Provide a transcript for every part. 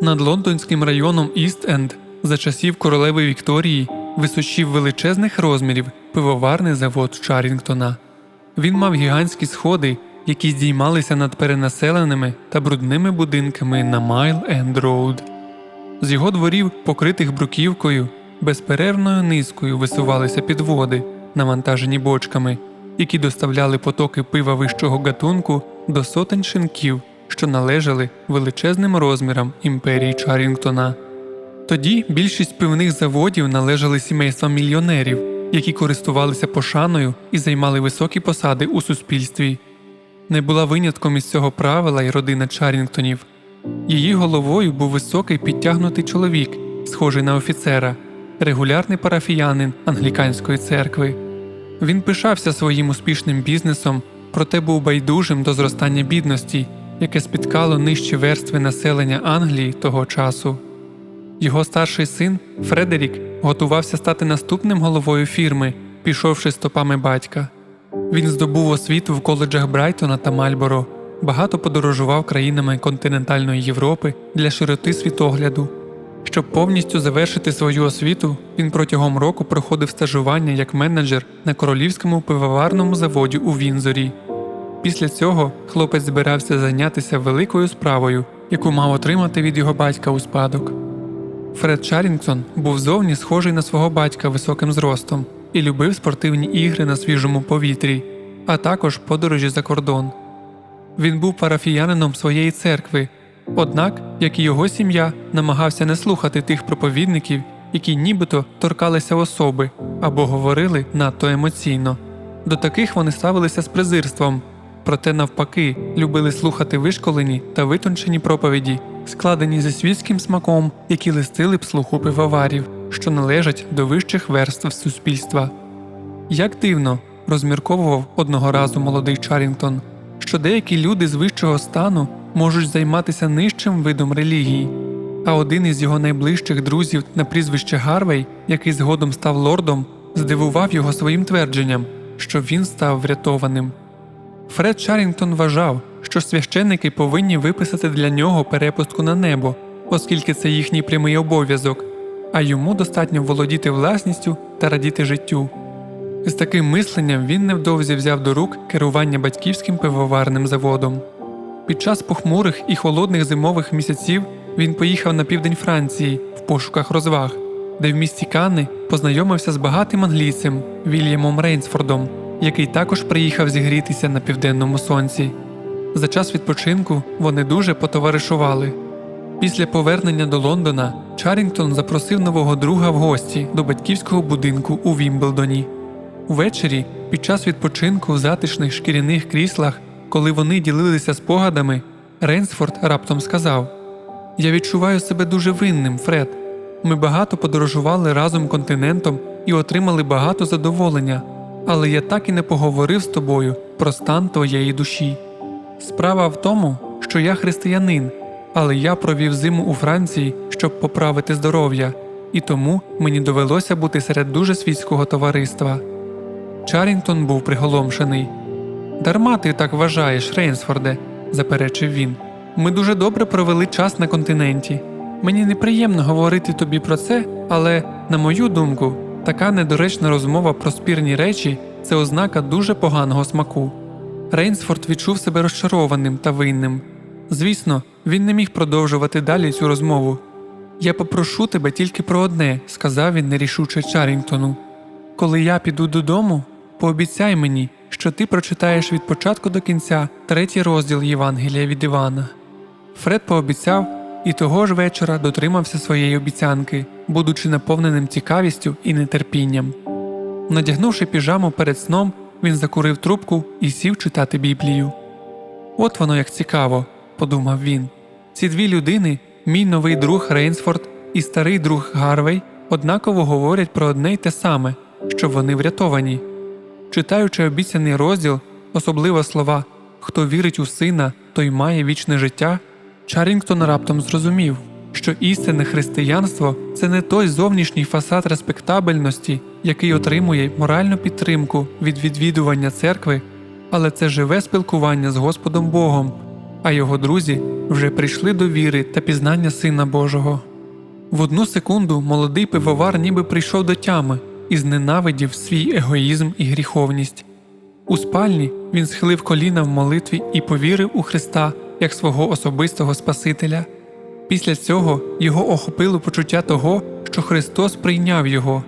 Над лондонським районом Іст-Енд за часів королеви Вікторії височів величезних розмірів пивоварний завод Чарінгтона. Він мав гігантські сходи, які здіймалися над перенаселеними та брудними будинками на Майл Енд Роуд. З його дворів, покритих бруківкою, безперервною низкою висувалися підводи, навантажені бочками, які доставляли потоки пива вищого гатунку до сотень шинків, що належали величезним розмірам імперії Чарінгтона. Тоді більшість пивних заводів належали сімействам мільйонерів, які користувалися пошаною і займали високі посади у суспільстві. Не була винятком із цього правила й родина Чарінгтонів. Її головою був високий підтягнутий чоловік, схожий на офіцера, регулярний парафіянин англіканської церкви. Він пишався своїм успішним бізнесом, проте був байдужим до зростання бідності, яке спіткало нижчі верстви населення Англії того часу. Його старший син Фредерік готувався стати наступним головою фірми, пішовши стопами батька. Він здобув освіту в коледжах Брайтона та Мальборо, багато подорожував країнами континентальної Європи для широти світогляду. Щоб повністю завершити свою освіту, він протягом року проходив стажування як менеджер на королівському пивоварному заводі у Вінзорі. Після цього хлопець збирався зайнятися великою справою, яку мав отримати від його батька у спадок. Фред Чарінгтон був зовні схожий на свого батька високим зростом і любив спортивні ігри на свіжому повітрі, а також подорожі за кордон. Він був парафіянином своєї церкви, однак, як і його сім'я, намагався не слухати тих проповідників, які нібито торкалися особи або говорили надто емоційно. До таких вони ставилися з презирством, проте навпаки любили слухати вишколені та витончені проповіді, складені зі світським смаком, які листили б слуху пивоварів, що належать до вищих верств суспільства. Як дивно, розмірковував одного разу молодий Чарінгтон, що деякі люди з вищого стану можуть займатися нижчим видом релігії. А один із його найближчих друзів на прізвище Гарвей, який згодом став лордом, здивував його своїм твердженням, що він став врятованим. Фред Чарінгтон вважав, що священники повинні виписати для нього перепустку на небо, оскільки це їхній прямий обов'язок, а йому достатньо володіти власністю та радіти життю. З таким мисленням він невдовзі взяв до рук керування батьківським пивоварним заводом. Під час похмурих і холодних зимових місяців він поїхав на південь Франції в пошуках розваг, де в місті Канни познайомився з багатим англійцем Вільямом Рейнсфордом, який також приїхав зігрітися на південному сонці. За час відпочинку вони дуже потоваришували. Після повернення до Лондона Чарінгтон запросив нового друга в гості до батьківського будинку у Вімблдоні. Ввечері, під час відпочинку в затишних шкіряних кріслах, коли вони ділилися спогадами, Рейнсфорд раптом сказав: Я відчуваю себе дуже винним, Фред. Ми багато подорожували разом континентом і отримали багато задоволення, але я так і не поговорив з тобою про стан твоєї душі. Справа в тому, що я християнин, але я провів зиму у Франції, щоб поправити здоров'я, і тому мені довелося бути серед дуже світського товариства. Чарінгтон був приголомшений. Дарма ти так вважаєш, Рейнсфорде, заперечив він. Ми дуже добре провели час на континенті. Мені неприємно говорити тобі про це, але, на мою думку, така недоречна розмова про спірні речі це ознака дуже поганого смаку. Рейнсфорд відчув себе розчарованим та винним. Звісно, він не міг продовжувати далі цю розмову. Я попрошу тебе тільки про одне, сказав він нерішуче Чарінгтону. Коли я піду додому, пообіцяй мені, що ти прочитаєш від початку до кінця третій розділ Євангелія від Івана. Фред пообіцяв і того ж вечора дотримався своєї обіцянки, будучи наповненим цікавістю і нетерпінням. Надягнувши піжаму перед сном, він закурив трубку і сів читати Біблію. От воно як цікаво, подумав він. Ці дві людини, мій новий друг Рейнсфорд і старий друг Гарвей, однаково говорять про одне й те саме, що вони врятовані. Читаючи обіцяний розділ, особливо слова Хто вірить у сина, той має вічне життя, Чарінгтон раптом зрозумів, що істинне християнство це не той зовнішній фасад респектабельності, який отримує моральну підтримку від відвідування церкви, але це живе спілкування з Господом Богом, а його друзі вже прийшли до віри та пізнання Сина Божого. В одну секунду молодий пивовар ніби прийшов до тями і зненавидів свій егоїзм і гріховність. У спальні він схилив коліна в молитві і повірив у Христа як свого особистого Спасителя. Після цього його охопило почуття того, що Христос прийняв його.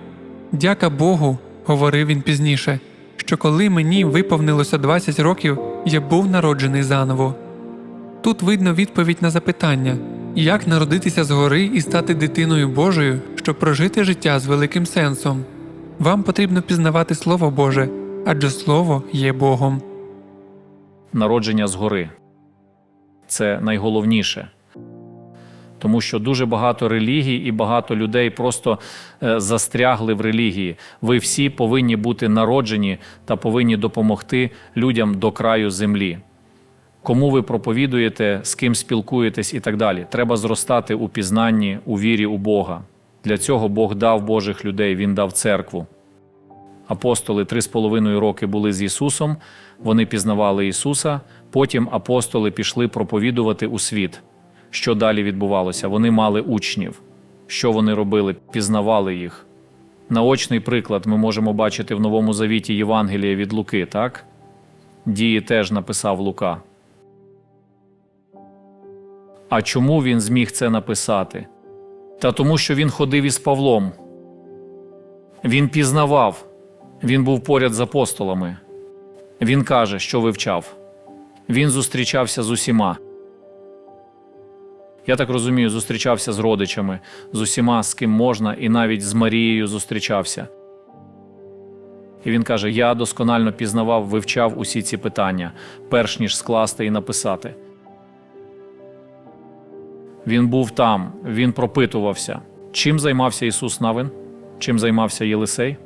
Дяка Богу, говорив він пізніше, що коли мені виповнилося 20 років, я був народжений заново. Тут видно відповідь на запитання, як народитися згори і стати дитиною Божою, щоб прожити життя з великим сенсом. Вам потрібно пізнавати Слово Боже, адже Слово є Богом. народження згори. Це найголовніше. Тому що дуже багато релігій і багато людей просто е, застрягли в релігії. Ви всі повинні бути народжені та повинні допомогти людям до краю землі. Кому ви проповідуєте, з ким спілкуєтесь і так далі. Треба зростати у пізнанні, у вірі у Бога. Для цього Бог дав Божих людей, Він дав церкву. Апостоли три з половиною роки були з Ісусом, вони пізнавали Ісуса. Потім апостоли пішли проповідувати у світ. Що далі відбувалося? Вони мали учнів. Що вони робили? Пізнавали їх. Наочний приклад ми можемо бачити в Новому Завіті Євангелія від Луки, так? Дії теж написав Лука. А чому він зміг це написати? Та тому, що він ходив із Павлом. Він пізнавав, він був поряд з апостолами. Він каже, що вивчав. Він зустрічався з усіма. Я так розумію, зустрічався з родичами, з усіма, з ким можна, і навіть з Марією зустрічався. І він каже: Я досконально пізнавав, вивчав усі ці питання, перш ніж скласти і написати. Він був там, він пропитувався. Чим займався Ісус Навин? Чим займався Єлисей?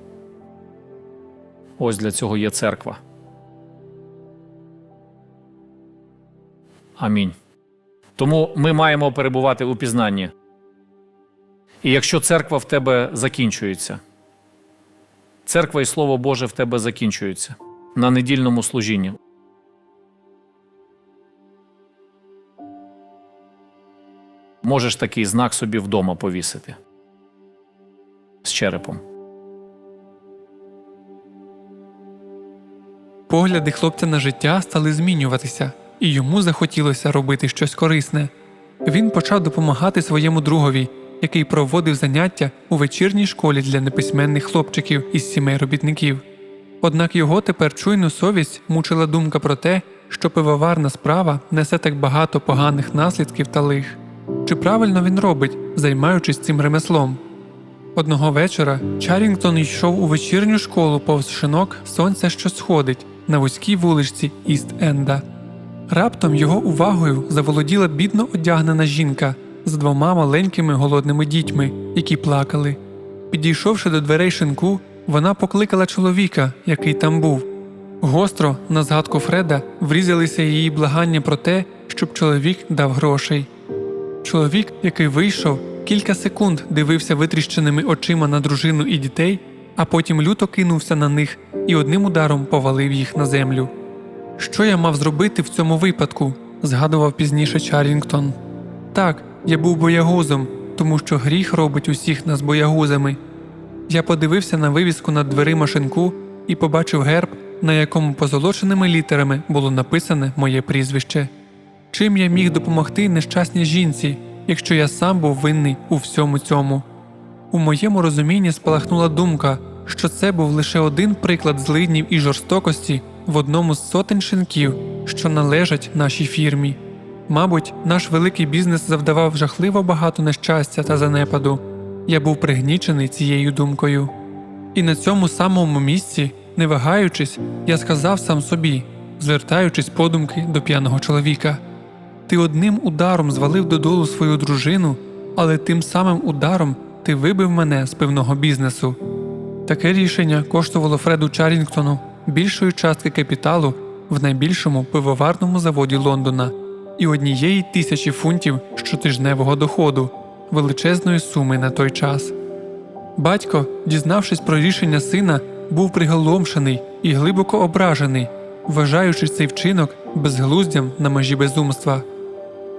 Ось для цього є церква. Амінь. Тому ми маємо перебувати у пізнанні. І якщо церква в тебе закінчується, церква і Слово Боже в тебе закінчуються на недільному служінні. Можеш такий знак собі вдома повісити з черепом. Погляди хлопця на життя стали змінюватися, і йому захотілося робити щось корисне. Він почав допомагати своєму другові, який проводив заняття у вечірній школі для неписьменних хлопчиків із сімей робітників. Однак його тепер чуйну совість мучила думка про те, що пивоварна справа несе так багато поганих наслідків та лих. Чи правильно він робить, займаючись цим ремеслом? Одного вечора Чарінгтон йшов у вечірню школу повз шинок сонця, що сходить на вузькій вуличці Іст-Енда. Раптом його увагою заволоділа бідно одягнена жінка з двома маленькими голодними дітьми, які плакали. Підійшовши до дверей шинку, вона покликала чоловіка, який там був. Гостро, на згадку Фреда, врізалися її благання про те, щоб чоловік дав грошей. Чоловік, який вийшов, кілька секунд дивився витріщеними очима на дружину і дітей, а потім люто кинувся на них і одним ударом повалив їх на землю. Що я мав зробити в цьому випадку? згадував пізніше Чарінгтон. Так, я був боягузом, тому що гріх робить усіх нас боягузами. Я подивився на вивіску над дверима шинку і побачив герб, на якому позолоченими літерами було написане моє прізвище. Чим я міг допомогти нещасній жінці, якщо я сам був винний у всьому цьому? У моєму розумінні спалахнула думка, що це був лише один приклад злиднів і жорстокості в одному з сотень шинків, що належать нашій фірмі. Мабуть, наш великий бізнес завдавав жахливо багато нещастя та занепаду. Я був пригнічений цією думкою. І на цьому самому місці, не вагаючись, я сказав сам собі, звертаючись подумки до п'яного чоловіка. Ти одним ударом звалив додолу свою дружину, але тим самим ударом ти вибив мене з пивного бізнесу. Таке рішення коштувало Фреду Чарінгтону більшої частки капіталу в найбільшому пивоварному заводі Лондона і однієї тисячі фунтів щотижневого доходу, величезної суми на той час. Батько, дізнавшись про рішення сина, був приголомшений і глибоко ображений, вважаючи цей вчинок безглуздям на межі безумства.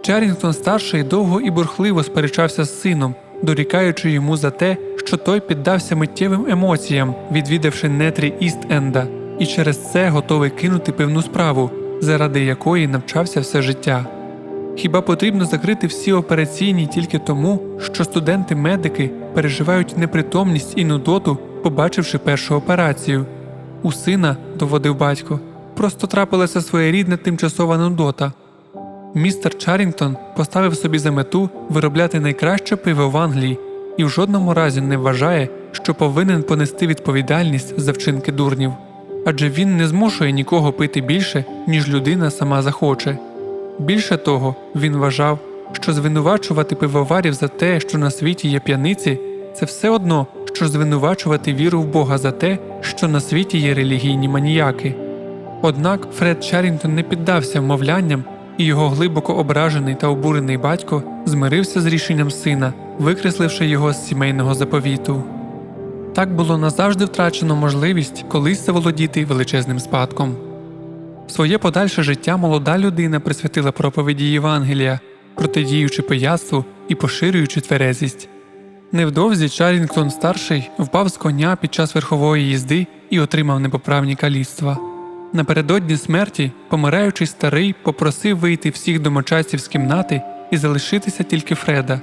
Чарінгтон старший довго і бурхливо сперечався з сином, дорікаючи йому за те, що той піддався миттєвим емоціям, відвідавши нетрі Іст-Енда, і через це готовий кинути певну справу, заради якої навчався все життя. Хіба потрібно закрити всі операційні тільки тому, що студенти-медики переживають непритомність і нудоту, побачивши першу операцію? У сина, доводив батько, просто трапилася своєрідна тимчасова нудота. Містер Чарінгтон поставив собі за мету виробляти найкраще пиво в Англії і в жодному разі не вважає, що повинен понести відповідальність за вчинки дурнів, адже він не змушує нікого пити більше, ніж людина сама захоче. Більше того, він вважав, що звинувачувати пивоварів за те, що на світі є п'яниці, це все одно, що звинувачувати віру в Бога за те, що на світі є релігійні маніяки. Однак Фред Чарінгтон не піддався вмовлянням, і його глибоко ображений та обурений батько змирився з рішенням сина, викресливши його з сімейного заповіту. Так було назавжди втрачено можливість колись заволодіти величезним спадком. Своє подальше життя молода людина присвятила проповіді Євангелія, протидіючи пияцтву і поширюючи тверезість. Невдовзі Чарінгтон старший впав з коня під час верхової їзди і отримав непоправні каліцтва. Напередодні смерті, помираючий старий, попросив вийти всіх домочадців з кімнати і залишитися тільки Фреда.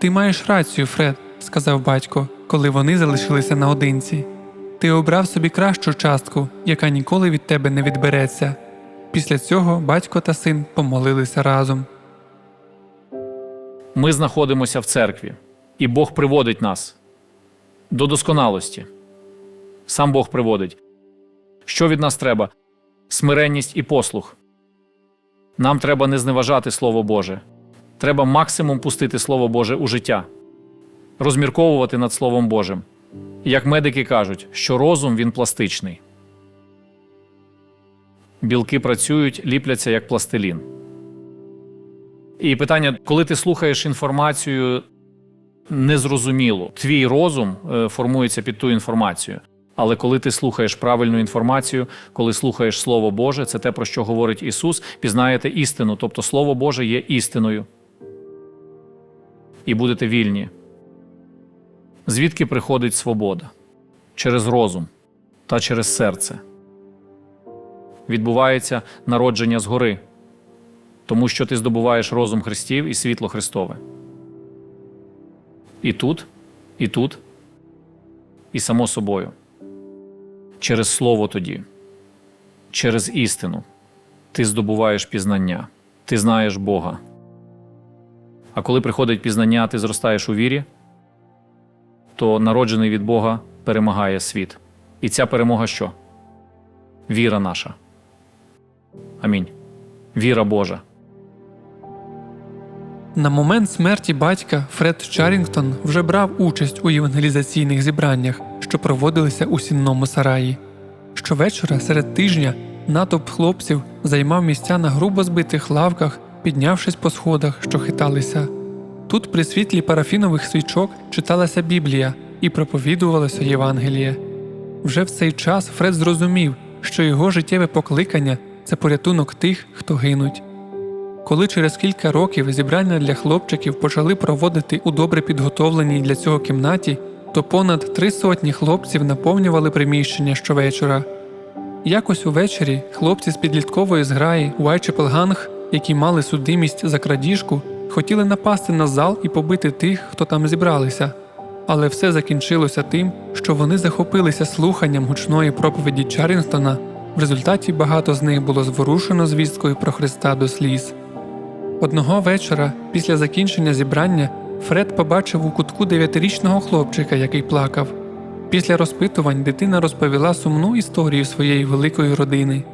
Ти маєш рацію, Фред, сказав батько, коли вони залишилися наодинці. Ти обрав собі кращу частку, яка ніколи від тебе не відбереться. Після цього батько та син помолилися разом. Ми знаходимося в церкві, і Бог приводить нас до досконалості. Сам Бог приводить. Що від нас треба? Смиренність і послух. Нам треба не зневажати Слово Боже. Треба максимум пустити Слово Боже у життя, розмірковувати над Словом Божим. Як медики кажуть, що розум він пластичний. Білки працюють, ліпляться як пластилін. І питання, коли ти слухаєш інформацію незрозуміло, твій розум е, формується під ту інформацію. Але коли ти слухаєш правильну інформацію, коли слухаєш Слово Боже, це те, про що говорить Ісус, пізнаєте істину. Тобто Слово Боже є істиною. І будете вільні. Звідки приходить свобода? Через розум та через серце. Відбувається народження згори тому що ти здобуваєш розум Христів і світло Христове. І тут, і тут, і само собою. Через Слово тоді, через істину ти здобуваєш пізнання, ти знаєш Бога. А коли приходить пізнання, ти зростаєш у вірі, то народжений від Бога перемагає світ. І ця перемога що? Віра наша. Амінь. Віра Божа. На момент смерті батька Фред Чарінгтон вже брав участь у євангелізаційних зібраннях, що проводилися у сінному сараї. Щовечора серед тижня натовп хлопців займав місця на грубо збитих лавках, піднявшись по сходах, що хиталися. Тут при світлі парафінових свічок читалася Біблія і проповідувалося Євангеліє. Вже в цей час Фред зрозумів, що його життєве покликання це порятунок тих, хто гинуть. Коли через кілька років зібрання для хлопчиків почали проводити у добре підготовленій для цього кімнаті, то понад три сотні хлопців наповнювали приміщення щовечора. Якось увечері хлопці з підліткової зграї Gang, які мали судимість за крадіжку, хотіли напасти на зал і побити тих, хто там зібралися. Але все закінчилося тим, що вони захопилися слуханням гучної проповіді Чарінгтона. В результаті багато з них було зворушено звісткою про Христа до сліз. Одного вечора, після закінчення зібрання, Фред побачив у кутку дев'ятирічного хлопчика, який плакав. Після розпитувань дитина розповіла сумну історію своєї великої родини.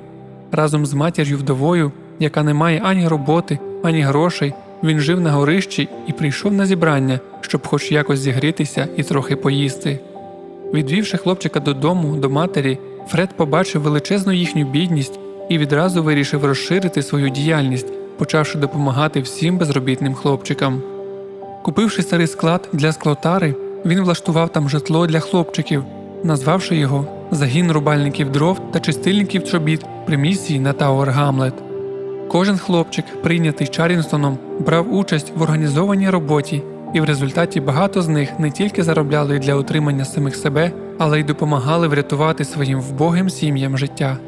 Разом з матір'ю вдовою, яка не має ані роботи, ані грошей, він жив на горищі і прийшов на зібрання, щоб хоч якось зігрітися і трохи поїсти. Відвівши хлопчика додому, до матері, Фред побачив величезну їхню бідність і відразу вирішив розширити свою діяльність, почавши допомагати всім безробітним хлопчикам. Купивши старий склад для склотари, він влаштував там житло для хлопчиків, назвавши його Загін рубальників дров та чистильників чобіт при місії на Тауер Гамлет. Кожен хлопчик, прийнятий Чарінстоном, брав участь в організованій роботі, і в результаті багато з них не тільки заробляли для утримання самих себе, але й допомагали врятувати своїм вбогим сім'ям життя.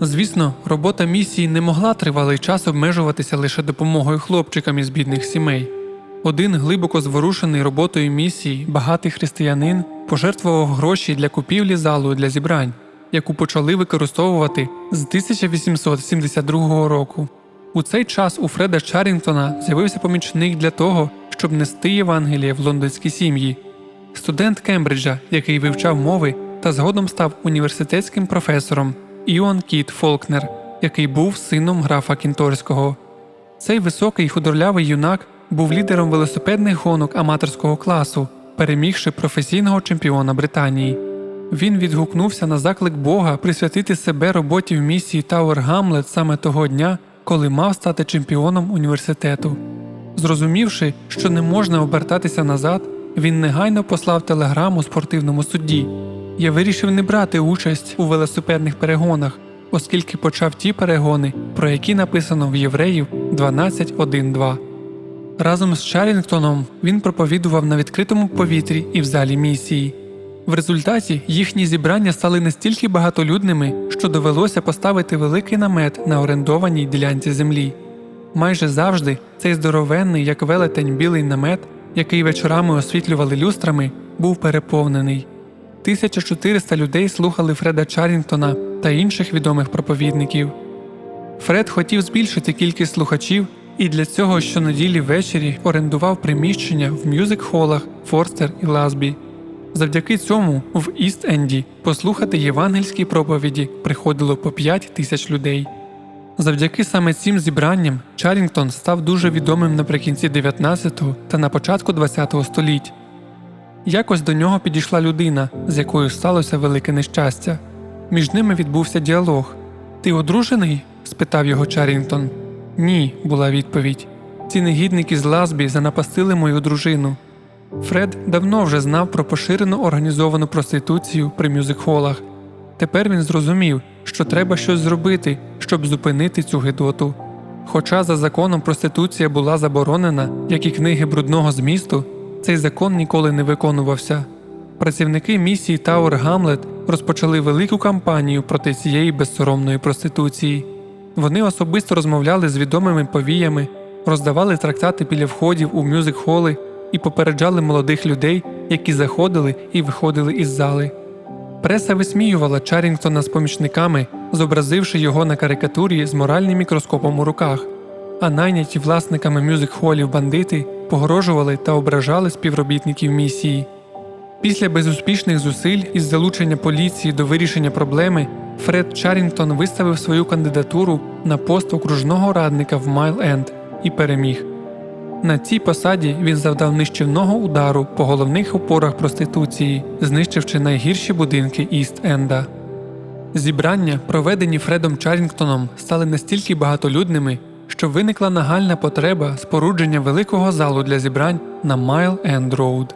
Звісно, робота місії не могла тривалий час обмежуватися лише допомогою хлопчикам із бідних сімей. Один глибоко зворушений роботою місії, багатий християнин, пожертвував гроші для купівлі залу для зібрань, яку почали використовувати з 1872 року. У цей час у Фреда Чарінгтона з'явився помічник для того, щоб нести Євангеліє в лондонські сім'ї. Студент Кембриджа, який вивчав мови та згодом став університетським професором Іон Кіт Фолкнер, який був сином графа Кінторського. Цей високий худорлявий юнак був лідером велосипедних гонок аматорського класу, перемігши професійного чемпіона Британії. Він відгукнувся на заклик Бога присвятити себе роботі в місії Тауер Гамлет саме того дня, коли мав стати чемпіоном університету. Зрозумівши, що не можна обертатися назад, він негайно послав телеграму спортивному судді. Я вирішив не брати участь у велосипедних перегонах, оскільки почав ті перегони, про які написано в Євреїв 12.1.2. Разом з Чарінгтоном він проповідував на відкритому повітрі і в залі місії. В результаті їхні зібрання стали настільки багатолюдними, що довелося поставити великий намет на орендованій ділянці землі. Майже завжди цей здоровенний, як велетень білий намет, який вечорами освітлювали люстрами, був переповнений. 1400 людей слухали Фреда Чарінгтона та інших відомих проповідників. Фред хотів збільшити кількість слухачів і для цього щонеділі ввечері орендував приміщення в мюзик-холах Форстер і Лазбі. Завдяки цьому в Іст-Енді послухати євангельські проповіді приходило по 5 тисяч людей. Завдяки саме цим зібранням Чарінгтон став дуже відомим наприкінці 19-го та на початку 20-го століть. Якось до нього підійшла людина, з якою сталося велике нещастя. Між ними відбувся діалог. Ти одружений? спитав його Чарінгтон. Ні, була відповідь. Ці негідники з Лазбі занапастили мою дружину. Фред давно вже знав про поширену організовану проституцію при мюзик-холах. Тепер він зрозумів, що треба щось зробити, щоб зупинити цю гидоту. Хоча за законом проституція була заборонена, як і книги брудного змісту, цей закон ніколи не виконувався. Працівники місії Тауер Гамлет розпочали велику кампанію проти цієї безсоромної проституції. Вони особисто розмовляли з відомими повіями, роздавали трактати біля входів у мюзик-холи і попереджали молодих людей, які заходили і виходили із зали. Преса висміювала Чарінгтона з помічниками, зобразивши його на карикатурі з моральним мікроскопом у руках, а найняті власниками мюзик-холів бандити погрожували та ображали співробітників місії. Після безуспішних зусиль із залучення поліції до вирішення проблеми Фред Чарінгтон виставив свою кандидатуру на пост окружного радника в Майл-Енд і переміг. На цій посаді він завдав нищівного удару по головних опорах проституції, знищивши найгірші будинки Іст-Енда. Зібрання, проведені Фредом Чарінгтоном, стали настільки багатолюдними, що виникла нагальна потреба спорудження великого залу для зібрань на Майл Енд Роуд.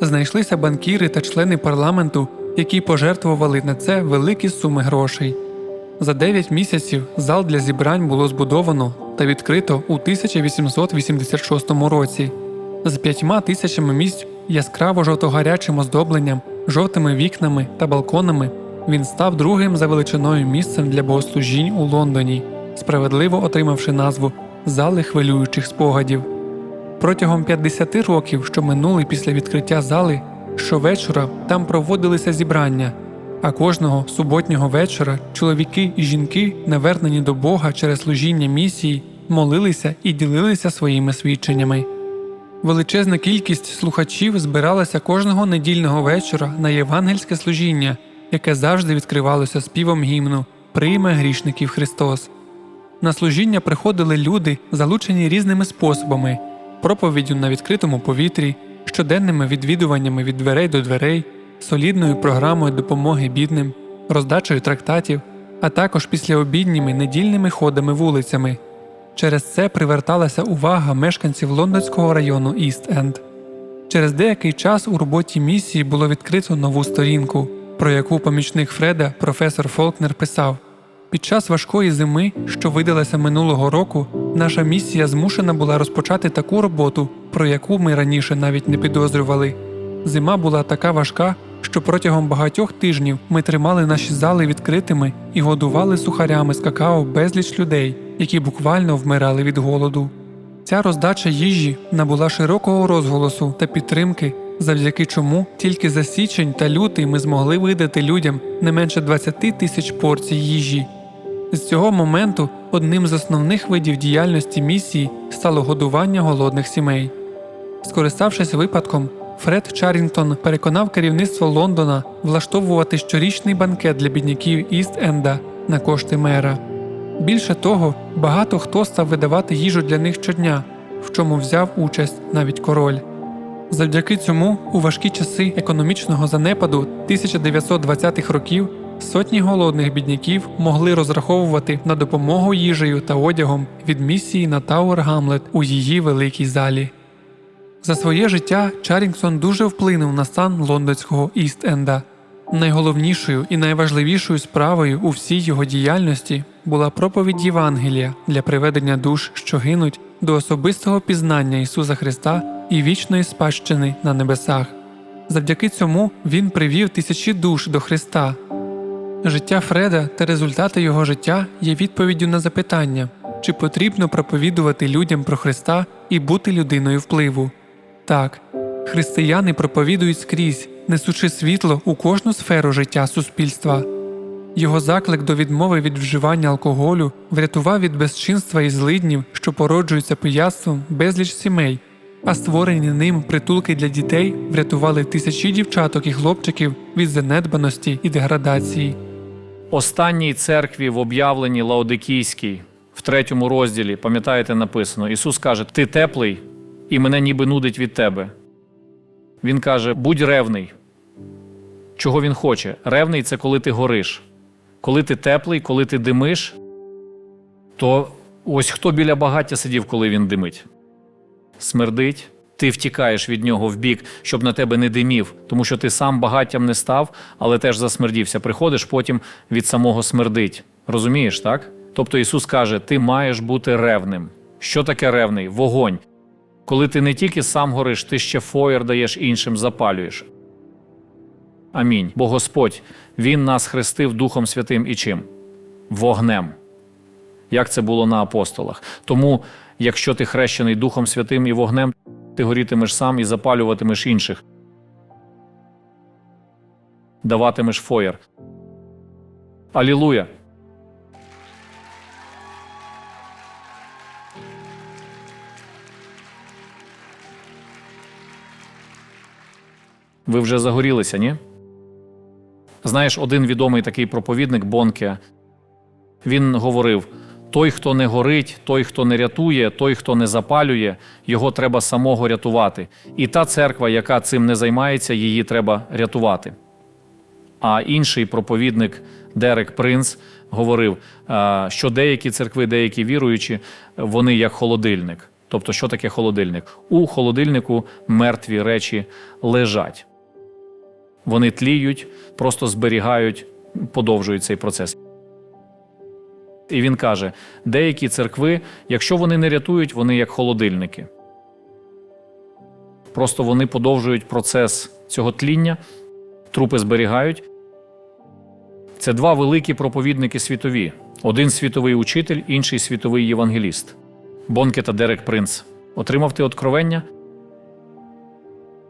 Знайшлися банкіри та члени парламенту, які пожертвували на це великі суми грошей. За 9 місяців зал для зібрань було збудовано та відкрито у 1886 році з п'ятьма тисячами місць яскраво жовтогарячим оздобленням, жовтими вікнами та балконами. Він став другим за величиною місцем для богослужінь у Лондоні, справедливо отримавши назву Зали хвилюючих спогадів. Протягом 50 років, що минули після відкриття зали, щовечора там проводилися зібрання, а кожного суботнього вечора чоловіки і жінки, навернені до Бога через служіння місії, молилися і ділилися своїми свідченнями. Величезна кількість слухачів збиралася кожного недільного вечора на євангельське служіння, яке завжди відкривалося співом гімну Прийме грішників Христос. На служіння приходили люди, залучені різними способами проповіддю на відкритому повітрі, щоденними відвідуваннями від дверей до дверей, солідною програмою допомоги бідним, роздачею трактатів, а також післяобідніми недільними ходами вулицями. Через це приверталася увага мешканців лондонського району Іст-Енд. Через деякий час у роботі місії було відкрито нову сторінку, про яку помічник Фреда, професор Фолкнер, писав: Під час важкої зими, що видалася минулого року, наша місія змушена була розпочати таку роботу, про яку ми раніше навіть не підозрювали. Зима була така важка, що протягом багатьох тижнів ми тримали наші зали відкритими і годували сухарями з какао безліч людей, які буквально вмирали від голоду. Ця роздача їжі набула широкого розголосу та підтримки, завдяки чому тільки за січень та лютий ми змогли видати людям не менше 20 тисяч порцій їжі. З цього моменту одним з основних видів діяльності місії стало годування голодних сімей. Скориставшись випадком, Фред Чаррінгтон переконав керівництво Лондона влаштовувати щорічний банкет для бідняків Іст-Енда на кошти мера. Більше того, багато хто став видавати їжу для них щодня, в чому взяв участь навіть король. Завдяки цьому, у важкі часи економічного занепаду 1920-х років сотні голодних бідняків могли розраховувати на допомогу їжею та одягом від місії на Тауер Гамлет у її великій залі. За своє життя Чарінгсон дуже вплинув на стан лондонського Іст-Енда. Найголовнішою і найважливішою справою у всій його діяльності була проповідь Євангелія для приведення душ, що гинуть, до особистого пізнання Ісуса Христа і вічної спадщини на небесах. Завдяки цьому він привів тисячі душ до Христа. Життя Фреда та результати його життя є відповіддю на запитання, чи потрібно проповідувати людям про Христа і бути людиною впливу. Так, християни проповідують скрізь, несучи світло у кожну сферу життя суспільства. Його заклик до відмови від вживання алкоголю врятував від безчинства і злиднів, що породжуються пияцтвом безліч сімей, а створені ним притулки для дітей врятували тисячі дівчаток і хлопчиків від занедбаності і деградації. Останній церкві в об'явленні Лаодикійській, в третьому розділі, пам'ятаєте, написано: Ісус каже: Ти теплий, і мене ніби нудить від тебе. Він каже: будь ревний. Чого він хоче? Ревний це коли ти гориш. Коли ти теплий, коли ти димиш, то ось хто біля багаття сидів, коли він димить. Смердить, ти втікаєш від нього в бік, щоб на тебе не димів, тому що ти сам багаттям не став, але теж засмердівся. Приходиш, потім від самого смердить. Розумієш, так? Тобто Ісус каже: ти маєш бути ревним. Що таке ревний? Вогонь. Коли ти не тільки сам гориш, ти ще фоєр даєш іншим, запалюєш. Амінь. Бо Господь, Він нас хрестив Духом Святим і чим? Вогнем. Як це було на апостолах. Тому, якщо ти хрещений Духом Святим і вогнем, ти горітимеш сам і запалюватимеш інших. Даватимеш фоєр. Алілуя! Ви вже загорілися, ні? Знаєш, один відомий такий проповідник Бонке, він говорив: той, хто не горить, той, хто не рятує, той, хто не запалює, його треба самого рятувати. І та церква, яка цим не займається, її треба рятувати. А інший проповідник Дерек Принц говорив, що деякі церкви, деякі віруючі, вони як холодильник. Тобто, що таке холодильник? У холодильнику мертві речі лежать. Вони тліють, просто зберігають, подовжують цей процес. І він каже: деякі церкви, якщо вони не рятують, вони як холодильники. Просто вони подовжують процес цього тління, трупи зберігають. Це два великі проповідники світові: один світовий учитель, інший світовий євангеліст. Бонке та Дерек Принц. Отримав ти откровення?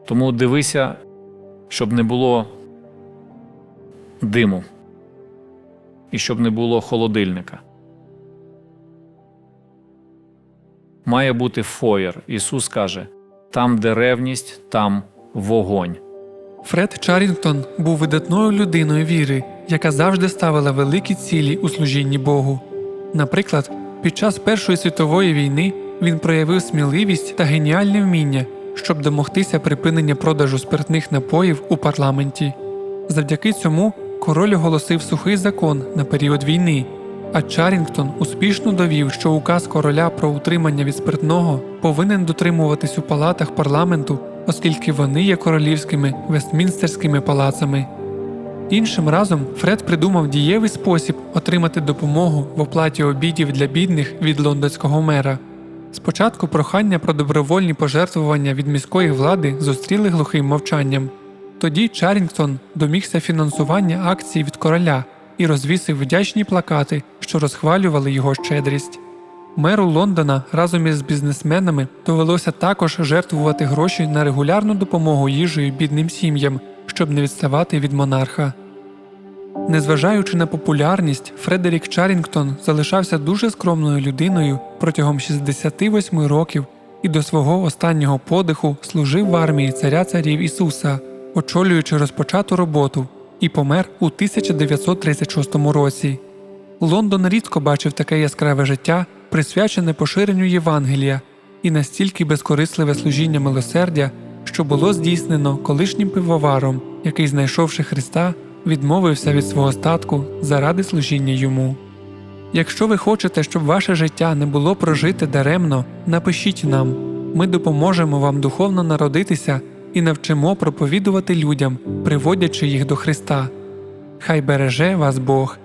Тому дивися, щоб не було диму і щоб не було холодильника. Має бути фоєр. Ісус каже: там, де ревність, там вогонь. Фред Чаррінгтон був видатною людиною віри, яка завжди ставила великі цілі у служінні Богу. Наприклад, під час Першої світової війни він проявив сміливість та геніальне вміння, щоб домогтися припинення продажу спиртних напоїв у парламенті. Завдяки цьому король оголосив сухий закон на період війни, а Чаррінгтон успішно довів, що указ короля про утримання від спиртного повинен дотримуватись у палатах парламенту, оскільки вони є королівськими вестмінстерськими палацами. Іншим разом Фред придумав дієвий спосіб отримати допомогу в оплаті обідів для бідних від лондонського мера. Спочатку прохання про добровольні пожертвування від міської влади зустріли глухим мовчанням. Тоді Чарінгтон домігся фінансування акцій від короля і розвісив вдячні плакати, що розхвалювали його щедрість. Меру Лондона разом із бізнесменами довелося також жертвувати гроші на регулярну допомогу їжею бідним сім'ям, щоб не відставати від монарха. Незважаючи на популярність, Фредерік Чарінгтон залишався дуже скромною людиною протягом 68 років і до свого останнього подиху служив в армії царя царів Ісуса, очолюючи розпочату роботу, і помер у 1936 році. Лондон рідко бачив таке яскраве життя, присвячене поширенню Євангелія, і настільки безкорисливе служіння милосердя, що було здійснено колишнім пивоваром, який, знайшовши Христа, відмовився від свого статку заради служіння йому. Якщо ви хочете, щоб ваше життя не було прожите даремно, напишіть нам. Ми допоможемо вам духовно народитися і навчимо проповідувати людям, приводячи їх до Христа. Хай береже вас Бог